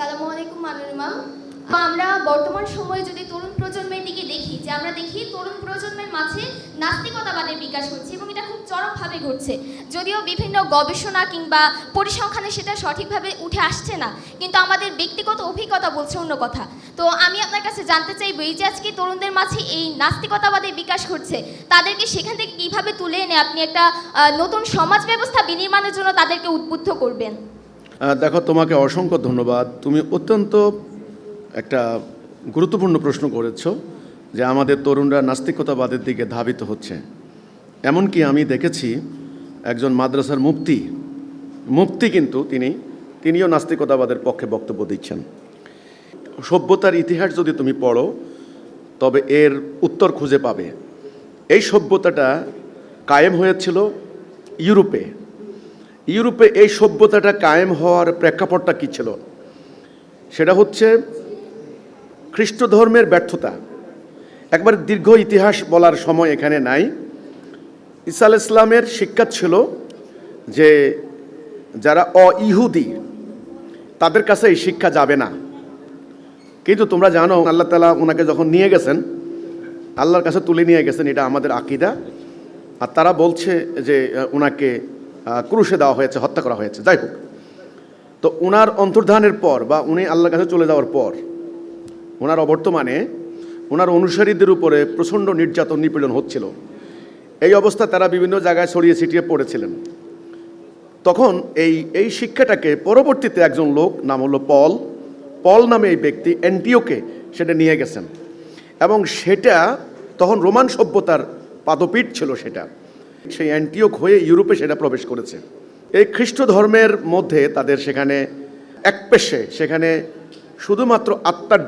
সালামু আলাইকুম মানুর ম্যাম আমরা বর্তমান সময়ে যদি তরুণ প্রজন্মের দিকে দেখি, যে আমরা দেখি তরুণ প্রজন্মের মাঝে নাস্তিকতাবাদের বিকাশ হচ্ছে এবং এটা খুব চরমভাবে ঘটছে। যদিও বিভিন্ন গবেষণা কিংবা পরিসংখ্যানে সেটা সঠিকভাবে উঠে আসছে না, কিন্তু আমাদের ব্যক্তিগত অভিজ্ঞতা বলছে অন্য কথা। তো আমি আপনার কাছে জানতে চাইব, এই যে আজকে তরুণদের মাঝে এই নাস্তিকতাবাদের বিকাশ ঘটছে, তাদেরকে সেখান থেকে কীভাবে তুলে এনে আপনি একটা নতুন সমাজ ব্যবস্থা বিনির্মাণের জন্য তাদেরকে উদ্বুদ্ধ করবেন? দেখো, তোমাকে অসংখ্য ধন্যবাদ। তুমি অত্যন্ত একটা গুরুত্বপূর্ণ প্রশ্ন করেছ যে আমাদের তরুণরা নাস্তিকতাবাদের দিকে ধাবিত হচ্ছে। এমনকি আমি দেখেছি একজন মাদ্রাসার মুক্তি মুক্তি কিন্তু তিনি, তিনিও নাস্তিকতাবাদের পক্ষে বক্তব্য দিচ্ছেন। সভ্যতার ইতিহাস যদি তুমি পড়ো, তবে এর উত্তর খুঁজে পাবে। এই সভ্যতাটা কায়েম হয়েছিল ইউরোপে। ইউরোপে এই সভ্যতাটা কায়েম হওয়ার প্রেক্ষাপটটা কী ছিল? সেটা হচ্ছে খ্রিস্ট ধর্মের ব্যর্থতা। একবার দীর্ঘ ইতিহাস বলার সময় এখানে নাই। ঈসা আল ইসলামের শিক্ষা ছিল যে যারা অ ইহুদি তাদের কাছে এই শিক্ষা যাবে না। কিন্তু তোমরা জানো, আল্লাহ তালা ওনাকে যখন নিয়ে গেছেন, আল্লাহর কাছে তুলে নিয়ে গেছেন, এটা আমাদের আকিদা। আর তারা বলছে যে ওনাকে ক্রুশে দেওয়া হয়েছে, হত্যা করা হয়েছে। যাই হোক। তো ওনার অন্তর্ধানের পর বা উনি আল্লাহর কাছে চলে যাওয়ার পর ওনার অবর্তমানে ওনার অনুসারীদের উপরে প্রচণ্ড নির্যাতন, নিপীড়ন হচ্ছিল। এই অবস্থা তারা বিভিন্ন জায়গায় ছড়িয়ে ছিটিয়ে পড়েছিলেন। তখন এই এই শিক্ষাটাকে পরবর্তীতে একজন লোক নাম হলো পল পল নামে এই ব্যক্তি অ্যান্টিওকে সেটা নিয়ে গেছেন। এবং সেটা তখন রোমান সভ্যতার পাদপীঠ ছিল সেটা। সেই অ্যান্টিওক হয়ে ইউরোপে সেটা প্রবেশ করেছে। এই খ্রিস্ট ধর্মের মধ্যে তাদের সেখানে এক পেশে, সেখানে শুধুমাত্র আত্মার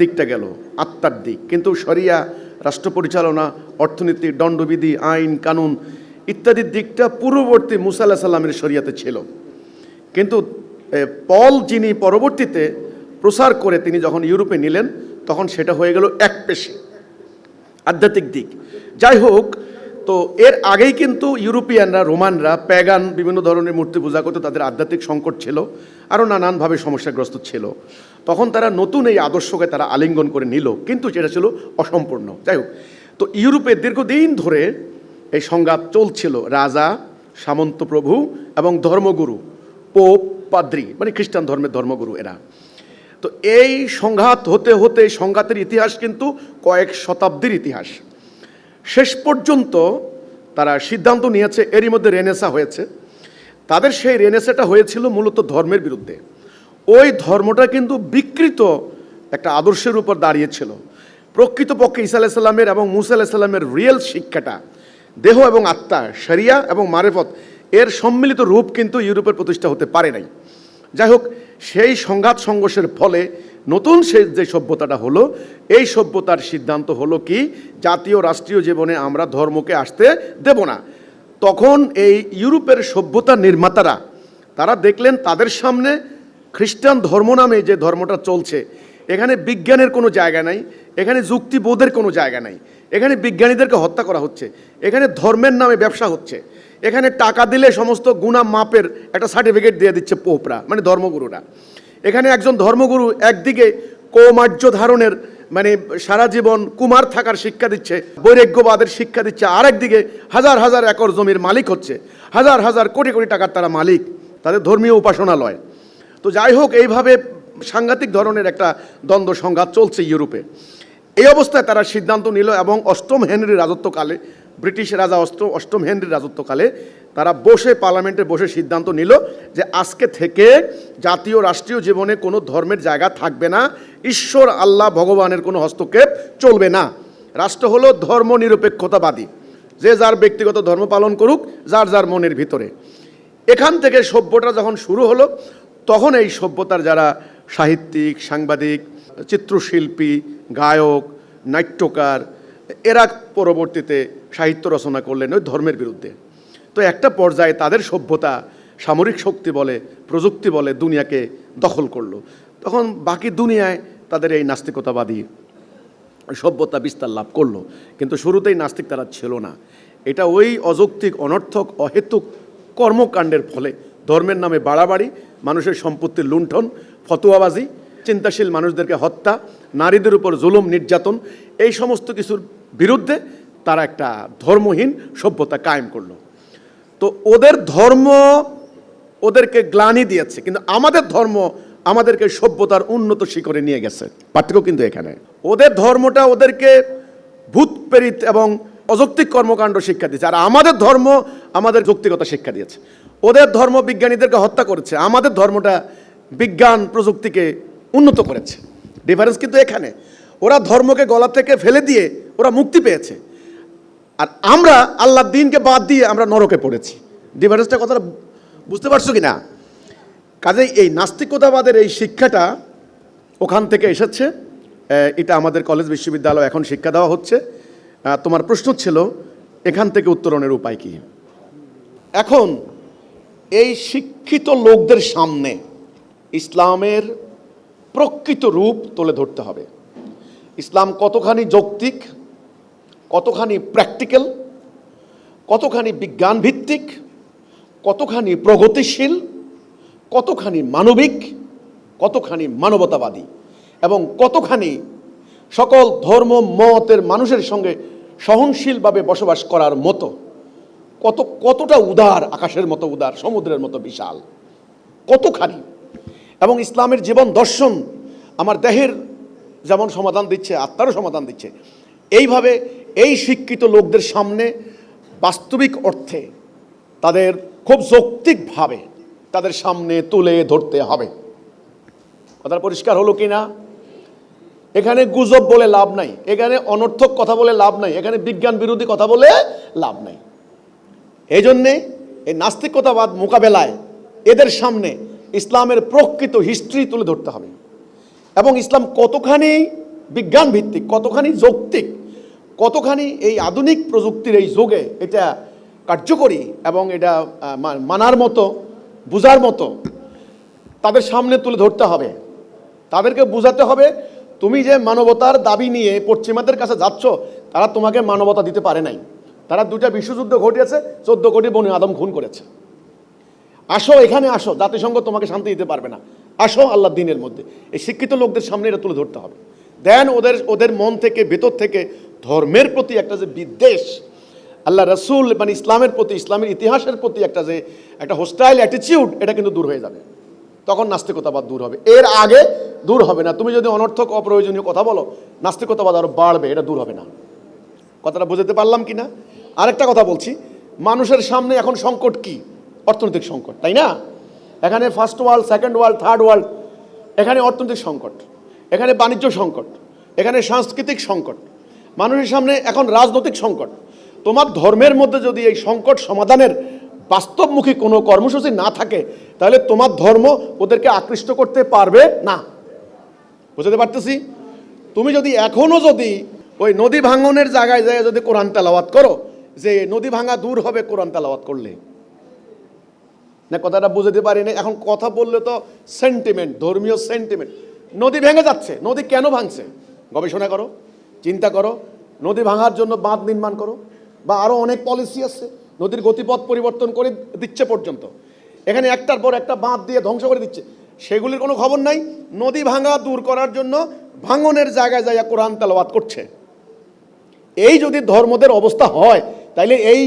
দিকটা গেল, আত্মার দিক। কিন্তু শরিয়া, রাষ্ট্র পরিচালনা, অর্থনীতি, দণ্ডবিধি, আইন, কানুন ইত্যাদির দিকটা পূর্ববর্তী মুসা আল্লাহ সাল্লামের শরিয়াতে ছিল। কিন্তু পল যিনি পরবর্তীতে প্রসার করে তিনি যখন ইউরোপে নিলেন, তখন সেটা হয়ে গেল এক পেশে, আধ্যাত্মিক দিক। যাই হোক তো এর আগেই কিন্তু ইউরোপিয়ানরা, রোমানরা, প্যাগান বিভিন্ন ধরনের মূর্তি পূজা করতো তাদের আধ্যাত্মিক সংকট ছিল, আরও নানানভাবে সমস্যাগ্রস্ত ছিল। তখন তারা নতুন এই আদর্শকে তারা আলিঙ্গন করে নিল, কিন্তু সেটা ছিল অসম্পূর্ণ। যাই হোক, তো ইউরোপে দীর্ঘদিন ধরে এই সংঘাত চলছিল। রাজা, সামন্ত প্রভু এবং ধর্মগুরু, পোপ, পাদ্রি মানে খ্রিস্টান ধর্মের ধর্মগুরু এরা। তো এই সংঘাত হতে হতে সংঘাতের ইতিহাস কিন্তু কয়েক শতাব্দীর ইতিহাস। শেষ পর্যন্ত তারা সিদ্ধান্ত নিয়েছে, এরই মধ্যে রেনেসা হয়েছে। তাদের সেই রেনেসাটা হয়েছিল মূলত ধর্মের বিরুদ্ধে। ওই ধর্মটা কিন্তু বিকৃত একটা আদর্শের উপর দাঁড়িয়েছিল। প্রকৃতপক্ষে ঈসা আলাইসাল্লামের এবং মুসা আলাইসাল্লামের রিয়েল শিক্ষাটা, দেহ এবং আত্মা, শরিয়া এবং মারেফত, এর সম্মিলিত রূপ কিন্তু ইউরোপের প্রতিষ্ঠা হতে পারে নাই। যাই হোক, সেই সংঘাত সংঘর্ষের ফলে নতুন সে যে সভ্যতাটা হলো, এই সভ্যতার সিদ্ধান্ত হলো কি, জাতীয় রাষ্ট্রীয় জীবনে আমরা ধর্মকে আসতে দেব না। তখন এই ইউরোপের সভ্যতার নির্মাতারা, তারা দেখলেন তাদের সামনে খ্রিস্টান ধর্ম নামে যে ধর্মটা চলছে, এখানে বিজ্ঞানের কোনো জায়গা নাই, এখানে যুক্তিবোধের কোনো জায়গা নাই, এখানে বিজ্ঞানীদেরকে হত্যা করা হচ্ছে, এখানে ধর্মের নামে ব্যবসা হচ্ছে, এখানে টাকা দিলে সমস্ত গুণা মাপের একটা সার্টিফিকেট দিয়ে দিচ্ছে পোপরা মানে ধর্মগুরুরা। এখানে একজন ধর্মগুরু একদিকে কৌমার্য ধারণের মানে সারা জীবন কুমার থাকার শিক্ষা দিচ্ছে, বৈরাগ্যবাদের শিক্ষা দিচ্ছে আর একদিকে হাজার হাজার একর জমির মালিক হচ্ছে, হাজার হাজার কোটি কোটি টাকার তারা মালিক, তাদের ধর্মীয় উপাসনালয়। তো যাই হোক, এইভাবে সাংঘাতিক ধরনের একটা দ্বন্দ্ব সংঘাত চলছে ইউরোপে। এই অবস্থায় তারা সিদ্ধান্ত নিল এবং অষ্টম হেনরির রাজত্বকালে, ব্রিটিশ রাজা অষ্ট, অষ্টম হেনরির রাজত্বকালে তারা বসে পার্লামেন্টে বসে সিদ্ধান্ত নিল যে আজকে থেকে জাতীয় রাষ্ট্রীয় জীবনে কোনো ধর্মের জায়গা থাকবে না, ঈশ্বর, আল্লাহ, ভগবানের কোনো হস্তক্ষেপ চলবে না। রাষ্ট্র হলো ধর্ম নিরপেক্ষতাবাদী যে যার ব্যক্তিগত ধর্ম পালন করুক, যার যার মনের ভিতরে। এখান থেকে সভ্যটা যখন শুরু হলো, তখন এই সভ্যতার যারা সাহিত্যিক, সাংবাদিক, চিত্রশিল্পী, গায়ক, নাট্যকার, এরা পরবর্তীতে সাহিত্য রচনা করলেন ওই ধর্মের বিরুদ্ধে। তো একটা পর্যায়ে তাদের সভ্যতা সামরিক শক্তি বলে, প্রযুক্তি বলে দুনিয়াকে দখল করল। তখন বাকি দুনিয়ায় তাদের এই নাস্তিকতাবাদী সভ্যতা বিস্তার লাভ করল। কিন্তু শুরুতেই নাস্তিক তারা ছিল না। এটা ওই অযৌক্তিক, অনর্থক, অহেতুক কর্মকাণ্ডের ফলে। ধর্মের নামে বাড়াবাড়ি, মানুষের সম্পত্তির লুণ্ঠন, ফতুয়াবাজি, চিন্তাশীল মানুষদেরকে হত্যা, নারীদের উপর জুলুম, নির্যাতন, এই সমস্ত কিছুর বিরুদ্ধে তারা একটা ধর্মহীন সভ্যতা কায়েম করল। তো ওদের ধর্ম ওদেরকে গ্লানি দিয়েছে, কিন্তু আমাদের ধর্ম আমাদেরকে সভ্যতার উন্নত শিখরে নিয়ে গেছে। পার্থক্য কিন্তু এখানে। ওদের ধর্মটা ওদেরকে ভূত প্রেরিত এবং অযৌক্তিক কর্মকাণ্ড শিক্ষা দিয়েছে, আর আমাদের ধর্ম আমাদের যৌক্তিকতা শিক্ষা দিয়েছে। ওদের ধর্ম বিজ্ঞানীদেরকে হত্যা করেছে, আমাদের ধর্মটা বিজ্ঞান প্রযুক্তিকে উন্নত করেছে। ডিফারেন্স কিন্তু এখানে। ওরা ধর্মকে গলা থেকে ফেলে দিয়ে ওরা মুক্তি পেয়েছে। আর আমরা আল্লাহ দিনকে বাদ দিয়ে আমরা নরকে পড়েছি। ডিফারেন্সটা কথাটা বুঝতে পারছ কি না কাজেই এই নাস্তিকতাবাদের এই শিক্ষাটা ওখান থেকে এসেছে। এটা আমাদের কলেজ বিশ্ববিদ্যালয় এখন শিক্ষা দেওয়া হচ্ছে। তোমার প্রশ্ন ছিল, এখান থেকে উত্তরণের উপায় কি? এখন, এই শিক্ষিত লোকদের সামনে ইসলামের প্রকৃত রূপ তুলে ধরতে হবে। ইসলাম কতখানি যৌক্তিক কতখানি প্র্যাকটিক্যাল কতখানি বিজ্ঞান ভিত্তিক কতখানি প্রগতিশীল, কতখানি মানবিক, কতখানি মানবতাবাদী এবং কতখানি সকল ধর্ম, মতের মানুষের সঙ্গে সহনশীলভাবে বসবাস করার মতো, কত, কতটা উদার, আকাশের মতো উদার, সমুদ্রের মতো বিশাল, কতখানি। এবং ইসলামের জীবন দর্শন আমার দেহের যেমন সমাধান দিচ্ছে, আত্মারও সমাধান দিচ্ছে, এইভাবে এই শিক্ষিত লোকদের সামনে বাস্তবিক অর্থে তাদের খুব যৌক্তিকভাবে তাদের সামনে তুলে ধরতে হবে। কথা পরিষ্কার হলো কি না এখানে গুজব বলে লাভ নাই, এখানে অনর্থক কথা বলে লাভ নাই, এখানে বিজ্ঞান বিরোধী কথা বলে লাভ নাই। এই জন্যে এই নাস্তিকতাবাদ মোকাবেলায় এদের সামনে ইসলামের প্রকৃত হিস্ট্রি তুলে ধরতে হবে। এবং ইসলাম কতখানি বিজ্ঞান ভিত্তিক কতখানি যৌক্তিক কতখানি এই আধুনিক প্রযুক্তির এই যুগে এটা কার্যকরী এবং এটা মানার মতো, বোঝার মতো, তাদের সামনে তুলে ধরতে হবে। তাদেরকে বোঝাতে হবে, তুমি যে মানবতার দাবি নিয়ে পশ্চিমাদের কাছে যাচ্ছ, তারা তোমাকে মানবতা দিতে পারে নাই। তারা দুটা বিশ্বযুদ্ধ ঘটিয়েছে, চোদ্দ কোটি বনি আদম খুন করেছে। আসো, এখানে আসো, জাতিসংঘ তোমাকে শান্তি দিতে পারবে না। আসো আল্লাহ দিনের মধ্যে। এই শিক্ষিত লোকদের সামনে এটা তুলে ধরতে হবে। দেন ওদের ওদের মন থেকে, ভেতর থেকে ধর্মের প্রতি একটা যে বিদ্বেষ, আল্লাহ রসুল মানে ইসলামের প্রতি, ইসলামের ইতিহাসের প্রতি একটা যে, একটা হোস্টাইল অ্যাটিচিউড এটা কিন্তু দূর হয়ে যাবে। তখন নাস্তিকতাবাদ দূর হবে। এর আগে দূর হবে না। তুমি যদি অনর্থক, অপ্রয়োজনীয় কথা বলো নাস্তিকতাবাদ আরও বাড়বে, এটা দূর হবে না। কথাটা বুঝতে পারলাম কি না? আরেকটা কথা বলছি, মানুষের সামনে এখন সংকট কি? অর্থনৈতিক সংকট, তাই না? এখানে first world second world third world এখানে অর্থনৈতিক সংকট, এখানে বাণিজ্য সংকট, এখানে সাংস্কৃতিক সংকট। মানুষের সামনে এখন রাজনৈতিক সংকট। তোমার ধর্মের মধ্যে যদি এই সংকট সমাধানের বাস্তবমুখী কোনো কর্মসূচি না থাকে, তাহলে তোমার ধর্ম ওদেরকে আকৃষ্ট করতে পারবে না। বুঝতে পারতেছি? তুমি যদি এখনও যদি ওই নদী ভাঙনের জায়গায় যায় যদি কোরআন তেলাওয়াত করো, যে নদী ভাঙা দূর হবে কোরআন তেলাওয়াত করলে। না, কথাটা বুঝতে পারি না এখন কথা বললে তো সেন্টিমেন্ট ধর্মীয় সেন্টিমেন্ট নদী ভেঙে যাচ্ছে, নদী কেন ভাঙছে? গবেষণা করো, চিন্তা করো। নদী ভাঙার জন্য বাঁধ নির্মাণ করো, বা আরও অনেক পলিসি আছে, নদীর গতিপথ পরিবর্তন করে দিচ্ছে পর্যন্ত। এখানে একটার পর একটা বাঁধ দিয়ে ধ্বংস করে দিচ্ছে। সেগুলির কোনো খবর নাই, নদী ভাঙা দূর করার জন্য ভাঙনের জায়গায় যাইয়া কোরআন তেলাওয়াত করছে। এই যদি ধর্মদের অবস্থা হয়, তাইলে এই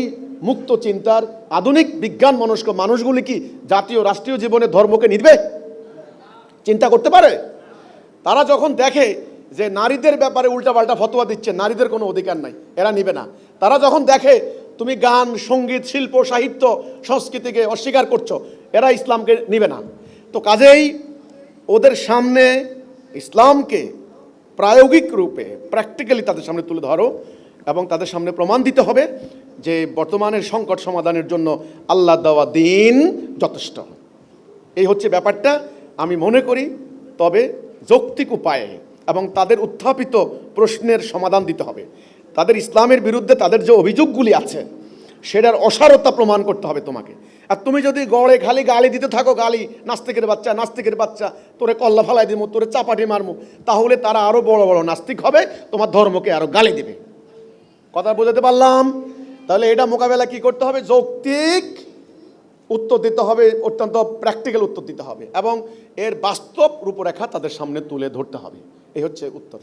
মুক্ত চিন্তার আধুনিক বিজ্ঞান মনস্ক মানুষগুলি কি জাতীয় রাষ্ট্রীয় জীবনে ধর্মকে নিবে চিন্তা করতে পারে? তারা যখন দেখে যে নারীদের ব্যাপারে উল্টাপাল্টা ফতোয়া দিচ্ছে, নারীদের কোনো অধিকার নাই, এরা নিবে না। তারা যখন দেখে তুমি গান, সংগীত, শিল্প, সাহিত্য, সংস্কৃতিকে অস্বীকার করছ, এরা ইসলামকে নিবে না। তো কাজেই ওদের সামনে ইসলামকে প্রায়োগিক রূপে প্র্যাকটিক্যালি তাদের সামনে তুলে ধরো এবং তাদের সামনে প্রমাণ দিতে হবে যে বর্তমানের সংকট সমাধানের জন্য আল্লাহ দেওয়া দিন যথেষ্ট। এই হচ্ছে ব্যাপারটা। আমি মনে করি তবে যৌক্তিক উপায়ে এবং তাদের উত্থাপিত প্রশ্নের সমাধান দিতে হবে। তাদের ইসলামের বিরুদ্ধে তাদের যে অভিযোগগুলি আছে, সেটার অসারতা প্রমাণ করতে হবে তোমাকে। আর তুমি যদি গড়ে খালি গালি দিতে থাকো, গালি, নাস্তিকের বাচ্চা নাস্তিকের বাচ্চা, তোরে কল্লা ফালাই দিব তোরে চাপাটি মারমু, তাহলে তারা আরও বড় বড় নাস্তিক হবে, তোমার ধর্মকে আরও গালি দেবে। কথা বোঝাতে পারলাম? তাহলে এটা মোকাবেলা কি করতে হবে? যৌক্তিক উত্তর দিতে হবে, অত্যন্ত প্র্যাকটিক্যাল উত্তর দিতে হবে এবং এর বাস্তব রূপরেখা তাদের সামনে তুলে ধরতে হবে। এই হচ্ছে উত্তর।